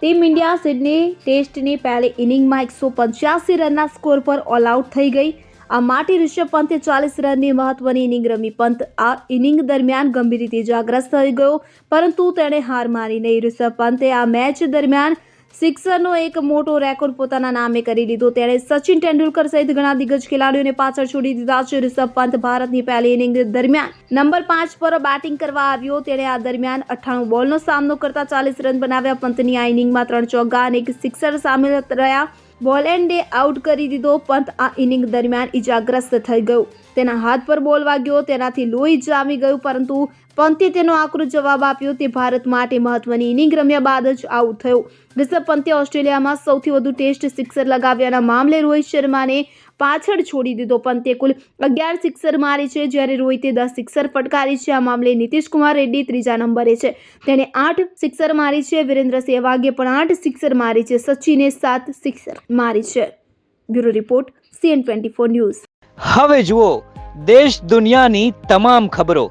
Team India Sydney ટેસ્ટની પહેલી ઇનિંગમાં એકસો પંચ્યાસી રનના સ્કોર પર ઓલ આઉટ થઈ ગઈ. આ માટે ઋષભ પંતે ચાલીસ રનની મહત્વની ઇનિંગ રમી. પંત આ ઇનિંગ દરમિયાન ગંભીર રીતે ઇજાગ્રસ્ત થઈ ગયો, પરંતુ તેણે હાર માની નહીં. ઋષભ પંતે આ મેચ દરમિયાન સિક્સરનો એક મોટો રેકોર્ડ પોતાના નામે કરી લીધો તેણે સચિન તેંડુલકર સહિત ઘણા દિગ્ગજ ખેલાડીઓને પાછળ છોડી દીધા છે. ઋષભ પંત ભારતની પહેલી ઇનિંગ દરમિયાન નંબર પાંચ પર બેટિંગ કરવા આવ્યો. તેણે આ દરમિયાન અઠ્ઠાણું બોલનો સામનો કરતા ચાલીસ રન બનાવ્યા. પંતની આ ઇનિંગમાં ત્રણ ચોગ્ગા અને એક સિક્સર સામેલ રહ્યા. બોલ એન્ડે આઉટ કરી દીધો. પંત આ ઇનિંગ દરમિયાન ઇજાગ્રસ્ત થઈ ગયો. તેના હાથ પર બોલ વાગ્યો. તેનાથી લોહી જામી ગયું, પરંતુ પંતે તેનો આકરો જવાબ આપ્યો. તે ભારત માટે મહત્વની ઇનિંગ રમ્યા બાદ જ આઉટ થયો. રિષભ પંતે ઓસ્ટ્રેલિયામાં સૌથી વધુ ટેસ્ટ સિક્સર લગાવ્યાના મામલે રોહિત શર્માને પાછળ છોડી દીધો. પંતે કુલ અગિયાર સિક્સર મારી છે. જ્યારે રોહિતે દસ સિક્સર ફટકારી છે. આ મામલે કુમાર રેડ્ડી ત્રીજા નંબરે છે. તેણે આઠ સિક્સર મારી છે. વિરેન્દ્ર સેવાગે પણ આઠ સિક્સર મારી છે. સચિને સાત સિક્સર મારી છે. Bureau report, CN twenty four news. હવે જુઓ દેશ દુનિયાની તમામ ખબરો.